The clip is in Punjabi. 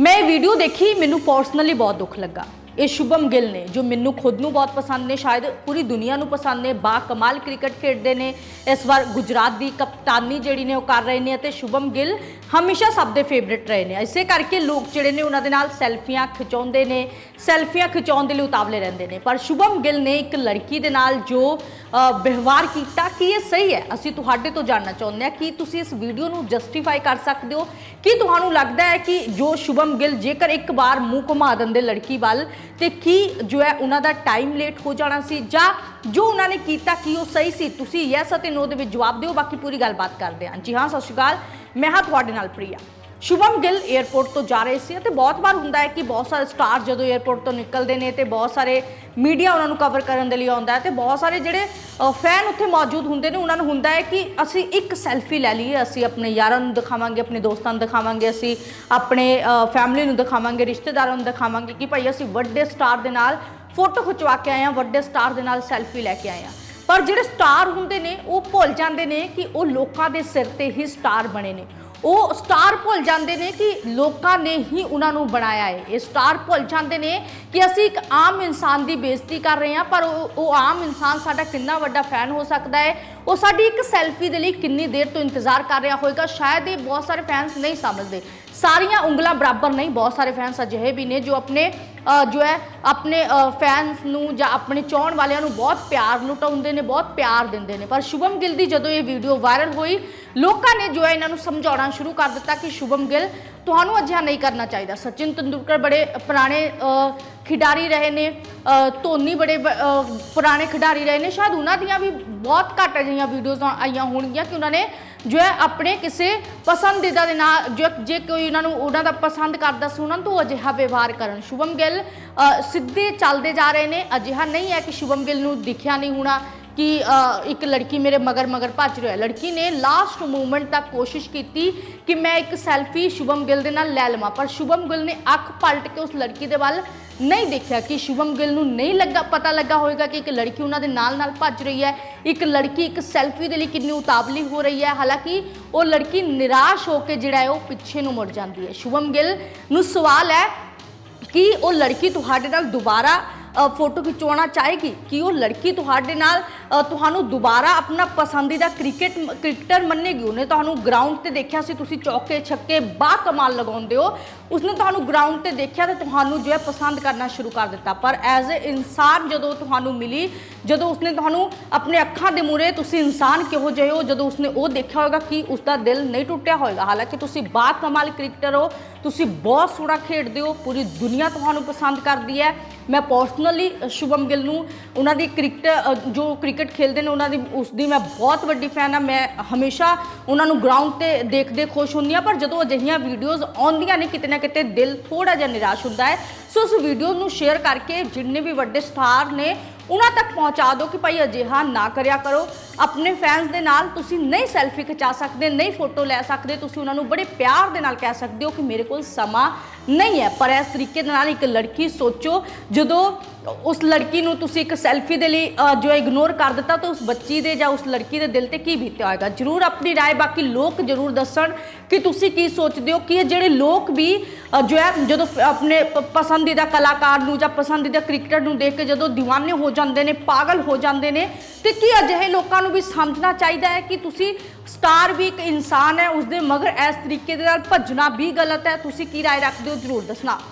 ਮੈਂ ਇਹ ਵੀਡੀਓ ਦੇਖੀ, ਮੈਨੂੰ ਪਰਸਨਲੀ ਬਹੁਤ ਦੁੱਖ ਲੱਗਾ। ਇਹ ਸ਼ੁਭਮ ਗਿੱਲ ਨੇ, ਜੋ ਮੈਨੂੰ ਖੁਦ ਨੂੰ ਬਹੁਤ ਪਸੰਦ ਨੇ, ਸ਼ਾਇਦ ਪੂਰੀ ਦੁਨੀਆ ਨੂੰ ਪਸੰਦ ਨੇ, ਬਾ ਕਮਾਲ ਕ੍ਰਿਕਟ ਖੇਡਦੇ ਨੇ, ਇਸ ਵਾਰ ਗੁਜਰਾਤ ਦੀ ਕਪਤਾਨੀ ਜਿਹੜੀ ਨੇ ਉਹ ਕਰ ਰਹੇ ਨੇ ਅਤੇ ਸ਼ੁਭਮ ਗਿੱਲ ਹਮੇਸ਼ਾ ਸਭ ਦੇ ਫੇਵਰਿਟ ਰਹੇ ਨੇ। ਇਸੇ ਕਰਕੇ ਲੋਕ ਜਿਹੜੇ ਨੇ ਉਹਨਾਂ ਦੇ ਨਾਲ ਸੈਲਫੀਆਂ ਖਿਚਾਉਂਦੇ ਨੇ, ਸੈਲਫੀਆਂ ਖਿਚਾਉਣ ਦੇ ਲਈ ਉਤਾਵਲੇ ਰਹਿੰਦੇ ਨੇ। ਪਰ ਸ਼ੁਭਮ ਗਿੱਲ ਨੇ ਇੱਕ ਲੜਕੀ ਦੇ ਨਾਲ ਜੋ ਵਿਵਹਾਰ ਕੀਤਾ ਕਿ ਇਹ ਸਹੀ ਹੈ? ਅਸੀਂ ਤੁਹਾਡੇ ਤੋਂ ਜਾਣਨਾ ਚਾਹੁੰਦੇ ਹਾਂ ਕਿ ਤੁਸੀਂ ਇਸ ਵੀਡੀਓ ਨੂੰ ਜਸਟੀਫਾਈ ਕਰ ਸਕਦੇ ਹੋ? ਕੀ ਤੁਹਾਨੂੰ ਲੱਗਦਾ ਹੈ ਕਿ ਜੋ ਸ਼ੁਭਮ ਗਿੱਲ ਜੇਕਰ ਇੱਕ ਵਾਰ ਮੂੰਹ ਘੁਮਾ ਦਿੰਦੇ ਲੜਕੀ ਵੱਲ, ਤੇ ਕੀ ਜੋ ਹੈ ਉਹਨਾਂ ਦਾ ਟਾਈਮ ਲੇਟ ਹੋ ਜਾਣਾ ਸੀ? ਜਾਂ ਜੋ ਉਹਨਾਂ ਨੇ ਕੀਤਾ, ਕੀ ਉਹ ਸਹੀ ਸੀ? ਤੁਸੀਂ ਯੈਸ ਅਤੇ ਨੋ ਦੇ ਵਿੱਚ ਜਵਾਬ ਦਿਓ, ਬਾਕੀ ਪੂਰੀ ਗੱਲਬਾਤ ਕਰਦੇ ਹਾਂ। ਜੀ ਹਾਂ, ਸਤਿ ਸ਼੍ਰੀ ਅਕਾਲ। ਮੈਂ ਹਾਂ ਤੁਹਾਡੇ ਨਾਲ ਪ੍ਰਿਆ। ਸ਼ੁਭਮ ਗਿੱਲ 에ਅਰਪੋਰਟ ਤੋਂ ਜਾ ਰਹੇ ਸੀ ਅਤੇ ਬਹੁਤ ਵਾਰ ਹੁੰਦਾ ਹੈ ਕਿ ਬਹੁਤ ਸਾਰੇ ਸਟਾਰ ਜਦੋਂ 에ਅਰਪੋਰਟ ਤੋਂ ਨਿਕਲਦੇ ਨੇ ਤੇ ਬਹੁਤ ਸਾਰੇ ਮੀਡੀਆ ਉਹਨਾਂ ਨੂੰ ਕਵਰ ਕਰਨ ਦੇ ਲਈ ਆਉਂਦਾ ਹੈ ਤੇ ਬਹੁਤ ਸਾਰੇ ਜਿਹੜੇ ਫੈਨ ਉੱਥੇ ਮੌਜੂਦ ਹੁੰਦੇ ਨੇ, ਉਹਨਾਂ ਨੂੰ ਹੁੰਦਾ ਹੈ ਕਿ ਅਸੀਂ ਇੱਕ ਸੈਲਫੀ ਲੈ ਲਈਏ, ਅਸੀਂ ਆਪਣੇ ਯਾਰਾਂ ਨੂੰ ਦਿਖਾਵਾਂਗੇ, ਆਪਣੇ ਦੋਸਤਾਂ ਨੂੰ ਦਿਖਾਵਾਂਗੇ, ਅਸੀਂ ਆਪਣੇ ਫੈਮਿਲੀ ਨੂੰ ਦਿਖਾਵਾਂਗੇ, ਰਿਸ਼ਤੇਦਾਰਾਂ ਨੂੰ ਦਿਖਾਵਾਂਗੇ ਕਿ ਭਾਈ ਅਸੀਂ ਵੱਡੇ ਸਟਾਰ ਦੇ ਨਾਲ ਫੋਟੋ ਖਿਚਵਾ ਕੇ ਆਏ ਹਾਂ, ਵੱਡੇ ਸਟਾਰ ਦੇ ਨਾਲ ਸੈਲਫੀ ਲੈ ਕੇ ਆਏ ਹਾਂ। ਪਰ ਜਿਹੜੇ ਸਟਾਰ ਹੁੰਦੇ ਨੇ, ਉਹ ਭੁੱਲ ਜਾਂਦੇ ਨੇ ਕਿ ਉਹ ਲੋਕਾਂ ਦੇ ਸਿਰ ਤੇ ਹੀ ਸਟਾਰ ਬਣੇ ਨੇ। ਉਹ ਸਟਾਰ ਭੁੱਲ ਜਾਂਦੇ ਨੇ ਕਿ ਲੋਕਾਂ ਨੇ ਹੀ ਉਹਨਾਂ ਨੂੰ ਬਣਾਇਆ ਹੈ। ਇਹ ਸਟਾਰ ਭੁੱਲ ਜਾਂਦੇ ਨੇ ਕਿ ਅਸੀਂ ਇੱਕ ਆਮ ਇਨਸਾਨ ਦੀ ਬੇਇੱਜ਼ਤੀ ਕਰ ਰਹੇ ਹਾਂ, ਪਰ ਉਹ ਉਹ ਆਮ ਇਨਸਾਨ ਸਾਡਾ ਕਿੰਨਾ ਵੱਡਾ ਫੈਨ ਹੋ ਸਕਦਾ ਹੈ? ਉਹ ਸਾਡੀ ਇੱਕ ਸੈਲਫੀ ਦੇ ਲਈ ਕਿੰਨੀ ਦੇਰ ਤੋਂ ਇੰਤਜ਼ਾਰ ਕਰ ਰਿਹਾ ਹੋਵੇਗਾ ਸ਼ਾਇਦ ਇਹ ਬਹੁਤ ਸਾਰੇ ਫੈਨਸ ਨਹੀਂ ਸਮਝਦੇ। ਸਾਰੀਆਂ ਉਂਗਲਾਂ ਬਰਾਬਰ ਨਹੀਂ, ਬਹੁਤ ਸਾਰੇ ਫੈਨਸ ਅਜਿਹੇ ਵੀ ਨੇ ਜੋ ਆਪਣੇ ਜੋ ਹੈ, ਆਪਣੇ ਫੈਨਸ ਨੂੰ ਜਾਂ ਆਪਣੇ ਚਾਹਣ ਵਾਲਿਆਂ ਨੂੰ ਬਹੁਤ ਪਿਆਰ ਲੁਟਾਉਂਦੇ ਨੇ, ਬਹੁਤ ਪਿਆਰ ਦਿੰਦੇ ਨੇ। ਪਰ ਸ਼ੁਭਮ ਗਿੱਲ ਦੀ ਜਦੋਂ ਇਹ ਵੀਡੀਓ ਵਾਇਰਲ ਹੋਈ, ਲੋਕਾਂ ਨੇ ਜੋ ਹੈ ਇਹਨਾਂ ਨੂੰ ਸਮਝਾਉਣਾ ਸ਼ੁਰੂ ਕਰ ਦਿੱਤਾ ਕਿ ਸ਼ੁਭਮ ਗਿੱਲ ਤੁਹਾਨੂੰ ਅਜਿਹਾ ਨਹੀਂ ਕਰਨਾ ਚਾਹੀਦਾ। ਸਚਿਨ ਤੰਦੂਲਕਰ ਬੜੇ ਪੁਰਾਣੇ ਖਿਡਾਰੀ ਰਹੇ ਨੇ ਧੋਨੀ ਬੜੇ ਪੁਰਾਣੇ ਖਿਡਾਰੀ ਰਹੇ ਨੇ। ਸ਼ਾਇਦ ਉਹਨਾਂ ਦੀਆਂ ਵੀ ਬਹੁਤ ਘੱਟ ਅਜਿਹੀਆਂ ਵੀਡੀਓਜ਼ ਆਈਆਂ ਹੋਣਗੀਆਂ ਕਿ ਉਹਨਾਂ ਨੇ ਜੋ ਹੈ ਆਪਣੇ ਕਿਸੇ ਪਸੰਦੀਦਾ ਦੇ ਨਾਲ, ਜੋ, ਜੇ ਕੋਈ ਉਹਨਾਂ ਨੂੰ, ਉਹਨਾਂ ਦਾ ਪਸੰਦ ਕਰਦਾ ਸੀ, ਉਹਨਾਂ ਤੋਂ ਅਜਿਹਾ ਵਿਵਹਾਰ ਕਰਨ। ਸ਼ੁਭਮ ਗਿੱਲ ਸਿੱਧੇ ਚੱਲਦੇ ਜਾ ਰਹੇ ਨੇ। ਅਜਿਹਾ ਨਹੀਂ ਹੈ ਕਿ ਸ਼ੁਭਮ ਗਿੱਲ ਨੂੰ ਦਿਖਿਆ ਨਹੀਂ ਹੋਣਾ। ਕਿ ਇੱਕ ਲੜਕੀ ਮੇਰੇ ਮਗਰ ਮਗਰ ਭੱਜ ਰਹੀ ਹੈ। ਲੜਕੀ ਨੇ ਲਾਸਟ ਮੂਮੈਂਟ ਤੱਕ ਕੋਸ਼ਿਸ਼ ਕੀਤੀ ਕਿ ਮੈਂ ਇੱਕ ਸੈਲਫੀ ਸ਼ੁਭਮ ਗਿੱਲ ਦੇ ਨਾਲ ਲੈ ਲਵਾਂ, ਪਰ ਸ਼ੁਭਮ ਗਿੱਲ ਨੇ ਅੱਖ ਪਲਟ ਕੇ ਉਸ ਲੜਕੀ ਦੇ ਵੱਲ ਨਹੀਂ ਦੇਖਿਆ ਕਿ ਸ਼ੁਭਮ ਗਿੱਲ ਨੂੰ ਨਹੀਂ ਲੱਗਾ, ਪਤਾ ਲੱਗਾ ਹੋਵੇਗਾ ਕਿ ਇੱਕ ਲੜਕੀ ਉਹਨਾਂ ਦੇ ਨਾਲ ਨਾਲ ਭੱਜ ਰਹੀ ਹੈ। ਇੱਕ ਲੜਕੀ ਇੱਕ ਸੈਲਫੀ ਦੇ ਲਈ ਕਿੰਨੀ ਉਤਾਵਲੀ ਹੋ ਰਹੀ ਹੈ। ਹਾਲਾਂਕਿ ਉਹ ਲੜਕੀ ਨਿਰਾਸ਼ ਹੋ ਕੇ ਜਿਹੜਾ ਹੈ ਉਹ ਪਿੱਛੇ ਨੂੰ ਮੁੜ ਜਾਂਦੀ ਹੈ। ਸ਼ੁਭਮ ਗਿੱਲ ਨੂੰ ਸਵਾਲ ਹੈ ਕਿ ਉਹ ਲੜਕੀ ਤੁਹਾਡੇ ਨਾਲ ਦੁਬਾਰਾ ਫੋਟੋ ਖਿਚਵਾਉਣਾ ਚਾਹੇਗੀ? ਕਿ ਉਹ ਲੜਕੀ ਤੁਹਾਡੇ ਨਾਲ ਤੁਹਾਨੂੰ ਦੁਬਾਰਾ ਆਪਣਾ ਪਸੰਦੀਦਾ ਕ੍ਰਿਕਟ ਕ੍ਰਿਕਟਰ ਮੰਨੇਗੀ। ਉਹਨੇ ਤੁਹਾਨੂੰ ਗਰਾਊਂਡ ਤੇ ਦੇਖਿਆ ਸੀ, ਤੁਸੀਂ ਚੌਕੇ ਛੱਕੇ ਬਾ ਕਮਾਲ ਲਗਾਉਂਦੇ ਹੋ। ਉਸਨੇ ਤੁਹਾਨੂੰ ਗਰਾਊਂਡ ਤੇ ਦੇਖਿਆ ਤੇ ਤੁਹਾਨੂੰ ਜੋ ਹੈ ਪਸੰਦ ਕਰਨਾ ਸ਼ੁਰੂ ਕਰ ਦਿੱਤਾ। ਪਰ ਐਜ਼ ਅ ਇਨਸਾਨ ਜਦੋਂ ਤੁਹਾਨੂੰ ਮਿਲੀ, ਜਦੋਂ ਉਸਨੇ ਤੁਹਾਨੂੰ ਆਪਣੇ ਅੱਖਾਂ ਦੇ ਮੂਹਰੇ ਤੁਸੀਂ ਇਨਸਾਨ ਕਿਹੋ ਜਿਹੇ ਹੋ, ਜਦੋਂ ਉਸਨੇ ਉਹ ਦੇਖਿਆ ਹੋਵੇਗਾ ਕਿ ਉਸਦਾ ਦਿਲ ਨਹੀਂ ਟੁੱਟਿਆ ਹੋਵੇਗਾ ਹਾਲਾਂਕਿ ਤੁਸੀਂ ਬਾ ਕਮਾਲ ਕ੍ਰਿਕਟਰ ਹੋ, ਤੁਸੀਂ ਬਹੁਤ ਸੋਹਣਾ ਖੇਡਦੇ ਹੋ, ਪੂਰੀ ਦੁਨੀਆ ਤੁਹਾਨੂੰ ਪਸੰਦ ਕਰਦੀ ਹੈ। ਮੈਂ ਪਰਸਨਲੀ ਸ਼ੁਭਮ ਗਿੱਲ ਨੂੰ ਉਹਨਾਂ ਦੀ ਕ੍ਰਿਕਟ ਜੋ ਕ੍ਰਿਕਟ ਕ੍ਰਿਕਟ ਖੇਡਦੇ ਨੇ, ਉਹਨਾਂ ਦੀ ਉਸ ਦੀ ਮੈਂ ਬਹੁਤ ਵੱਡੀ ਫੈਨ ਆ ਮੈਂ ਹਮੇਸ਼ਾ ਉਹਨਾਂ ਨੂੰ ਗਰਾਊਂਡ ਤੇ ਦੇਖਦੇ ਖੁਸ਼ ਹੁੰਦੀ ਆ ਪਰ ਜਦੋਂ ਅਜਿਹੀਆਂ ਵੀਡੀਓਜ਼ ਆਉਂਦੀਆਂ ਨੇ, ਕਿਤੇ ਨਾ ਕਿਤੇ ਦਿਲ ਥੋੜਾ ਜਿਹਾ ਨਿਰਾਸ਼ ਹੁੰਦਾ ਹੈ। ਸੋ ਉਸ ਵੀਡੀਓ ਨੂੰ ਸ਼ੇਅਰ ਕਰਕੇ ਜਿੰਨੇ ਵੀ ਵੱਡੇ ਸਟਾਰ ਨੇ, ਉਹਨਾਂ ਤੱਕ ਪਹੁੰਚਾ ਦਿਓ ਕਿ ਭਾਈ ਅਜਿਹਾ ਨਾ ਕਰਿਆ ਕਰੋ। ਆਪਣੇ ਫੈਨਸ ਦੇ ਨਾਲ ਤੁਸੀਂ ਨਹੀਂ ਸੈਲਫੀ ਖਿਚਾ ਸਕਦੇ, ਨਹੀਂ ਫੋਟੋ ਲੈ ਸਕਦੇ, ਤੁਸੀਂ ਉਹਨਾਂ ਨੂੰ ਬੜੇ ਪਿਆਰ ਦੇ ਨਾਲ ਕਹਿ ਸਕਦੇ ਹੋ ਕਿ ਮੇਰੇ ਕੋਲ ਸਮਾਂ ਨਹੀਂ ਹੈ। ਪਰ ਇਸ ਤਰੀਕੇ ਦੇ ਨਾਲ ਇੱਕ ਲੜਕੀ ਸੋਚੋ, ਜਦੋਂ ਉਸ ਲੜਕੀ ਨੂੰ ਤੁਸੀਂ ਇੱਕ ਸੈਲਫੀ ਦੇ ਲਈ ਜੋ ਇਗਨੋਰ ਕਰ ਦਿੱਤਾ, ਤਾਂ ਉਸ ਬੱਚੀ ਦੇ ਜਾਂ ਉਸ ਲੜਕੀ ਦੇ ਦਿਲ ਤੇ ਕੀ ਬੀਤਿਆ ਹੋਏਗਾ? ਜਰੂਰ ਆਪਣੀ ਰਾਏ ਬਾਕੀ ਲੋਕ ਜਰੂਰ ਦੱਸਣ ਕਿ ਤੁਸੀਂ ਕੀ ਸੋਚਦੇ ਹੋ, ਕਿ ਇਹ ਜਿਹੜੇ ਲੋਕ ਵੀ ਜੋ ਹੈ, ਜਦੋਂ ਆਪਣੇ ਪਸੰਦੀਦਾ ਕਲਾਕਾਰ ਨੂੰ ਜਾਂ ਪਸੰਦੀਦਾ ਕ੍ਰਿਕਟਰ ਨੂੰ ਦੇਖ ਕੇ ਜਦੋਂ دیਵਾਨੇ ਹੋ ਜਾਂਦੇ ਨੇ, ਪਾਗਲ ਹੋ ਜਾਂਦੇ ਨੇ, ਤੇ ਕੀ ਅਜਿਹੇ ਲੋਕਾਂ ਨੂੰ ਨੂੰ ਵੀ ਸਮਝਣਾ ਚਾਹੀਦਾ ਹੈ ਕਿ ਤੁਸੀਂ ਸਟਾਰ ਵੀ ਇੱਕ ਇਨਸਾਨ ਹੈ ਉਸਦੇ ਮਗਰ ਇਸ ਤਰੀਕੇ ਦੇ ਨਾਲ ਭੱਜਣਾ ਵੀ ਗਲਤ ਹੈ ਤੁਸੀਂ ਕੀ رائے ਰੱਖਦੇ ਹੋ ਜਰੂਰ ਦੱਸਣਾ